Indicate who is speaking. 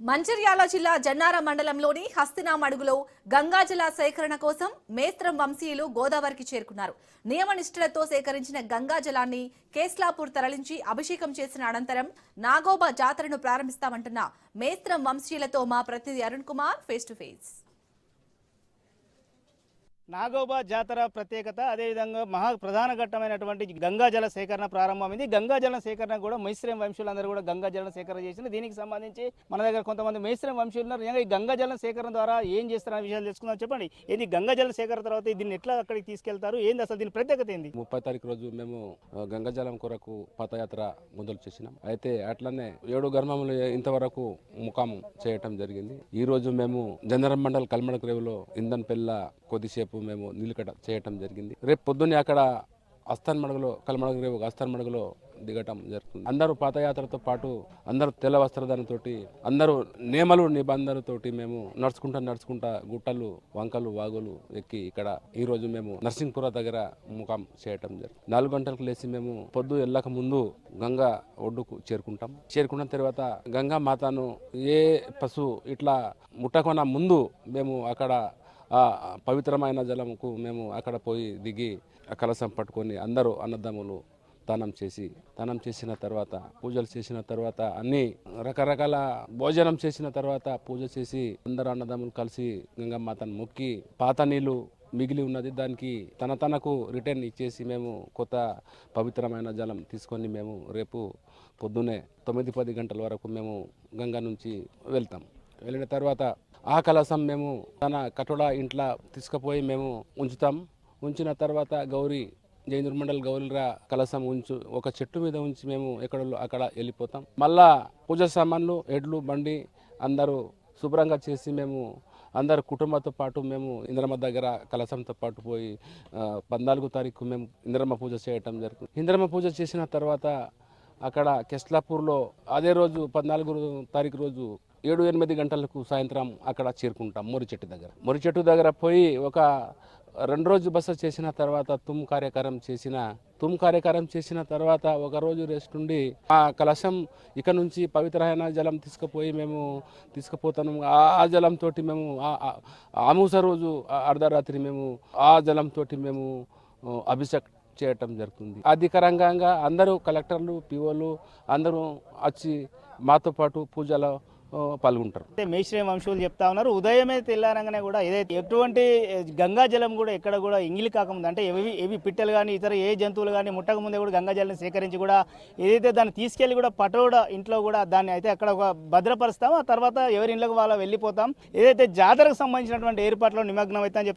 Speaker 1: మంచిర్యాల జిల్లా జన్నార మండలంలోని హస్తినామడుగులో గంగాజల సేకరణ కోసం మేస్త్రం వంశీయులు గోదావరికి చేరుకున్నారు. నియమనిష్ఠులతో సేకరించిన గంగాజలాన్ని కేస్లాపూర్ తరలించి అభిషేకం చేసిన అనంతరం నాగోబా జాతరను ప్రారంభిస్తామంటున్న మేస్త్రం వంశీయులతో మా ప్రతినిధి Arun Kumar face to face
Speaker 2: Nagoba జాతర ప్రత్యేకత అదేవిధంగా మహా ప్రధాన ఘట్టమైనటువంటి గంగాజల సేకరణ ప్రారంభమైంది. గంగాజల సేకరణ కూడా మైశ్రం వంశీయులందరూ కూడా గంగాజల సేకరణ చేసింది. దీనికి సంబంధించి మన దగ్గర కొంతమంది మైశ్రం వంశీయులు ఉన్నారు ఈ గంగాజల సేకరణ ద్వారా ఏం చేస్తారనే విషయాలు తెలుసుకుందాం చెప్పండి. ఏంది గంగాజల సేకరణ తర్వాత దీన్ని ఎట్లా అక్కడికి తీసుకెళ్తారు? ఏంది అసలు దీని ప్రత్యేకత ఏంది?
Speaker 3: ముప్పై తారీఖు రోజు మేము గంగాజలం కొరకు పదయాత్ర మొదలు చేసినాం. అయితే అట్లనే ఏడు గర్మములు ఇంతవరకు ముఖాము చేయటం జరిగింది. ఈ రోజు మేము జనరం మండల్ కల్మడ రేవులో ఇంధన్ కొద్దిసేపు కొద్దిసేపు మేము నిలకడ చేయటం జరిగింది. రేపు పొద్దున్నే అక్కడ అస్థాన్ మడుగులో కల్మడక రేపు అస్థాన్ మడుగులో దిగటం జరుగుతుంది. అందరూ పాదయాత్రతో పాటు అందరూ తెల్ల వస్త్రధారణతోటి అందరూ నియమలు నిబంధనలతోటి మేము నడుచుకుంటా నడుచుకుంటా గుట్టలు వంకలు వాగులు ఎక్కి ఇక్కడ ఈ రోజు మేము నర్సింగ్పుర దగ్గర ముఖం చేయటం జరిగింది నాలుగు గంటలకు లేచి మేము పొద్దు వెళ్ళక ముందు గంగా ఒడ్డుకు చేరుకుంటాం. చేరుకున్న తర్వాత గంగా మాతను ఏ పశువు ఇట్లా ముట్టకున్న ముందు మేము అక్కడ ఆ పవిత్రమైన జలంకు మేము అక్కడ పోయి దిగి కలసం పట్టుకొని అందరూ అన్నదమ్ములు దానం చేసి దానం చేసిన తర్వాత పూజలు చేసిన తర్వాత అన్ని రకరకాల భోజనం చేసిన తర్వాత పూజ చేసి అందరు అన్నదమ్ములు కలిసి గంగమ్మాతను మొక్కి పాత నీళ్ళు మిగిలి ఉన్నది దానికి తన తనకు రిటర్న్ ఇచ్చేసి మేము కొత్త పవిత్రమైన జలం తీసుకొని మేము రేపు పొద్దునే తొమ్మిది పది గంటల వరకు మేము గంగా నుంచి వెళ్తాం. వెళ్ళిన తర్వాత ఆ కలసం మేము తన కటుడ ఇంట్లో తీసుకుపోయి మేము ఉంచుతాం. ఉంచిన తర్వాత గౌరీ జైందర్ మండల్ గౌరీరా కలసం ఉంచు ఒక చెట్టు మీద ఉంచి మేము ఎక్కడ అక్కడ వెళ్ళిపోతాం. మళ్ళా పూజ సామాన్లు ఎడ్లు బండి అందరూ శుభ్రంగా చేసి మేము అందరు కుటుంబంతో పాటు మేము ఇంద్రమ్మ దగ్గర కలసంతో పాటు పోయి పద్నాలుగో తారీఖు మేము ఇంద్రమ్మ పూజ చేయటం జరుగుతుంది. ఇంద్రమ్మ పూజ చేసిన తర్వాత అక్కడ కెస్లాపూర్లో అదే రోజు పద్నాలుగు తారీఖు రోజు ఏడు ఎనిమిది గంటలకు సాయంత్రం అక్కడ చేరుకుంటాం మురిచెట్టు దగ్గర. మురిచెట్టు దగ్గర పోయి ఒక రెండు రోజు బస చేసిన తర్వాత తుమ్ కార్యక్రమం చేసిన తుమ్ కార్యక్రమం చేసిన తర్వాత ఒక రోజు రెస్ట్ ఉండి ఆ కలశం ఇక నుంచి పవిత్రమైన జలం తీసుకుపోయి మేము తీసుకుపోతాము ఆ ఆ జలంతో మేము ఆ- ఆమూస రోజు అర్ధరాత్రి మేము ఆ జలంతో మేము అభిషేక్ చేయటం జరుగుతుంది. అధికారంగా అందరూ కలెక్టర్లు పిఓలు అందరూ వచ్చి మాతో పాటు పూజలో పాల్గొంటారు.
Speaker 2: అంటే మేశ్రయం వంశీయులు చెప్తా ఉన్నారు. ఉదయమే తెల్లారంగానే కూడా ఏదైతే ఎటువంటి గంగా జలం కూడా ఎక్కడ కూడా ఇంగిలి కాకముందు అంటే ఏవి ఏవి పిట్టలు కానీ ఇతర ఏ జంతువులు కానీ ముట్టక ముందే కూడా గంగాజలం సేకరించి కూడా ఏదైతే దాన్ని తీసుకెళ్ళి కూడా పటోడ ఇంట్లో కూడా దాన్ని అయితే అక్కడ ఒక భద్రపరుస్తాం ఆ తర్వాత ఎవరి ఇళ్ళకి వాళ్ళ వెళ్ళిపోతాం. ఏదైతే జాతరకు సంబంధించినటువంటి ఏర్పాట్లో నిమగ్నం అవుతామని చెప్తాం